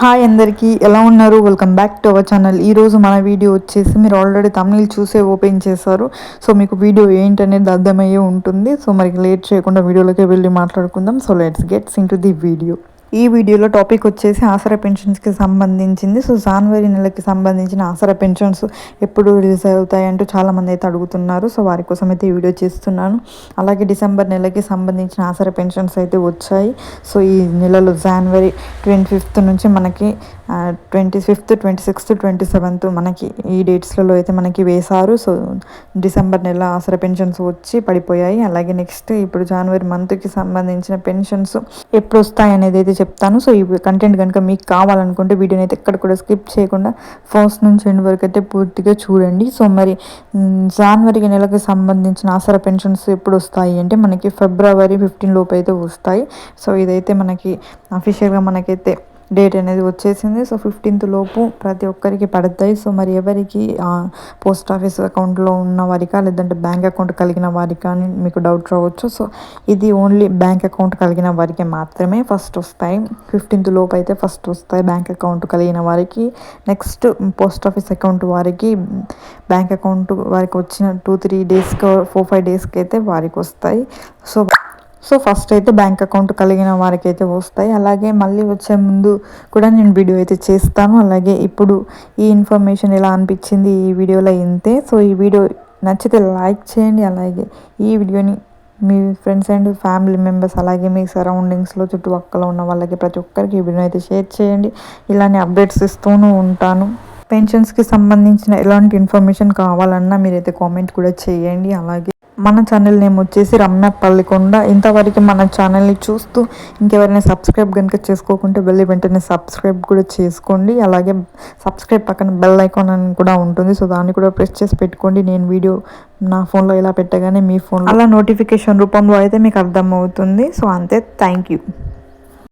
Hi అందరికీ ఎలా ఉన్నారు? Welcome back to our channel ఈరోజు మన వీడియో వచ్చేసి మీరు ఆల్రెడీ తమిళ్ చూసే ఓపెన్ చేశారు. సో మీకు వీడియో ఏంటనేది అర్థమయ్యే ఉంటుంది. సో మరి లేట్ చేయకుండా వీడియోలోకి వెళ్ళి మాట్లాడుకుందాం. So let's gets into the video ఈ వీడియోలో టాపిక్ వచ్చేసి ఆసరా పెన్షన్స్కి సంబంధించింది. సో జనవరి నెలకి సంబంధించిన ఆసరా పెన్షన్స్ ఎప్పుడు రిలీజ్ అవుతాయంటూ చాలామంది అయితే అడుగుతున్నారు. సో వారి కోసం అయితే ఈ వీడియో చేస్తున్నాను. అలాగే డిసెంబర్ నెలకి సంబంధించిన ఆసరా పెన్షన్స్ అయితే వచ్చాయి. సో ఈ నెలలో జాన్వరి ట్వంటీ ఫిఫ్త్ నుంచి మనకి twenty fifth twenty sixth twenty seventh మనకి ఈ డేట్స్లలో అయితే మనకి వేశారు. సో డిసెంబర్ నెల ఆసరా పెన్షన్స్ వచ్చి పడిపోయాయి. అలాగే నెక్స్ట్ ఇప్పుడు జనవరి మంత్కి సంబంధించిన పెన్షన్స్ ఎప్పుడు వస్తాయి అనేది అయితే చెప్తాను. సో ఈ కంటెంట్ కనుక మీకు కావాలనుకుంటే వీడియోని అయితే ఎక్కడ కూడా స్కిప్ చేయకుండా ఫస్ట్ నుంచి ఎండ్ వరకు అయితే పూర్తిగా చూడండి. సో మరి జనవరి నెలకు సంబంధించిన ఆసరా పెన్షన్స్ ఎప్పుడు వస్తాయి అంటే మనకి ఫిబ్రవరి ఫిఫ్టీన్ లోపు అయితే వస్తాయి. సో ఇదైతే మనకి అఫీషియల్గా మనకైతే డేట్ అనేది వచ్చేసింది. సో ఫిఫ్టీన్త్ లోపు ప్రతి ఒక్కరికి పడతాయి. సో మరి ఎవరికి పోస్ట్ ఆఫీస్ అకౌంట్లో ఉన్న వారికా లేదంటే బ్యాంక్ అకౌంట్ కలిగిన వారికా అని మీకు డౌట్ రావచ్చు. సో ఇది ఓన్లీ బ్యాంక్ అకౌంట్ కలిగిన వారికి మాత్రమే ఫస్ట్ వస్తాయి. ఫిఫ్టీన్త్ లోపు అయితే ఫస్ట్ వస్తాయి బ్యాంక్ అకౌంట్ కలిగిన వారికి. నెక్స్ట్ పోస్ట్ ఆఫీస్ అకౌంట్ వారికి బ్యాంక్ అకౌంట్ వారికి వచ్చిన టూ త్రీ డేస్కి ఫోర్ ఫైవ్ డేస్కి అయితే వారికి వస్తాయి. సో సో ఫస్ట్ అయితే బ్యాంక్ అకౌంట్ కలిగిన వారికి అయితే వస్తాయి. అలాగే మళ్ళీ వచ్చే ముందు కూడా నేను వీడియో అయితే చేస్తాను. అలాగే ఇప్పుడు ఈ ఇన్ఫర్మేషన్ ఎలా అనిపించింది ఈ వీడియోలో ఇంతే. సో ఈ వీడియో నచ్చితే లైక్ చేయండి. అలాగే ఈ వీడియోని మీ ఫ్రెండ్స్ అండ్ ఫ్యామిలీ మెంబర్స్ అలాగే మీ సరౌండింగ్స్లో చుట్టుపక్కల ఉన్న వాళ్ళకి ప్రతి ఒక్కరికి ఈ వీడియో అయితే షేర్ చేయండి. ఇలానే అప్డేట్స్ ఇస్తూనే ఉంటాను. పెన్షన్స్కి సంబంధించిన ఎలాంటి ఇన్ఫర్మేషన్ కావాలన్నా మీరైతే కామెంట్ కూడా చేయండి. అలాగే మన ఛానల్ నేమ్ వచ్చేసి రమ్య పల్లికొండ. ఇంతవరకు మన ఛానల్ని చూస్తూ ఇంకెవరైనా సబ్స్క్రైబ్ కనుక చేసుకోకుంటే వెళ్ళి వెంటనే సబ్స్క్రైబ్ కూడా చేసుకోండి. అలాగే సబ్స్క్రైబ్ పక్కన బెల్ ఐకాన్ అని కూడా ఉంటుంది. సో దాన్ని కూడా ప్రెస్ చేసి పెట్టుకోండి. నేను వీడియో నా ఫోన్లో ఇలా పెట్టగానే మీ ఫోన్ అలా నోటిఫికేషన్ రూపంలో అయితే మీకు అర్థమవుతుంది. సో అంతే. Thank you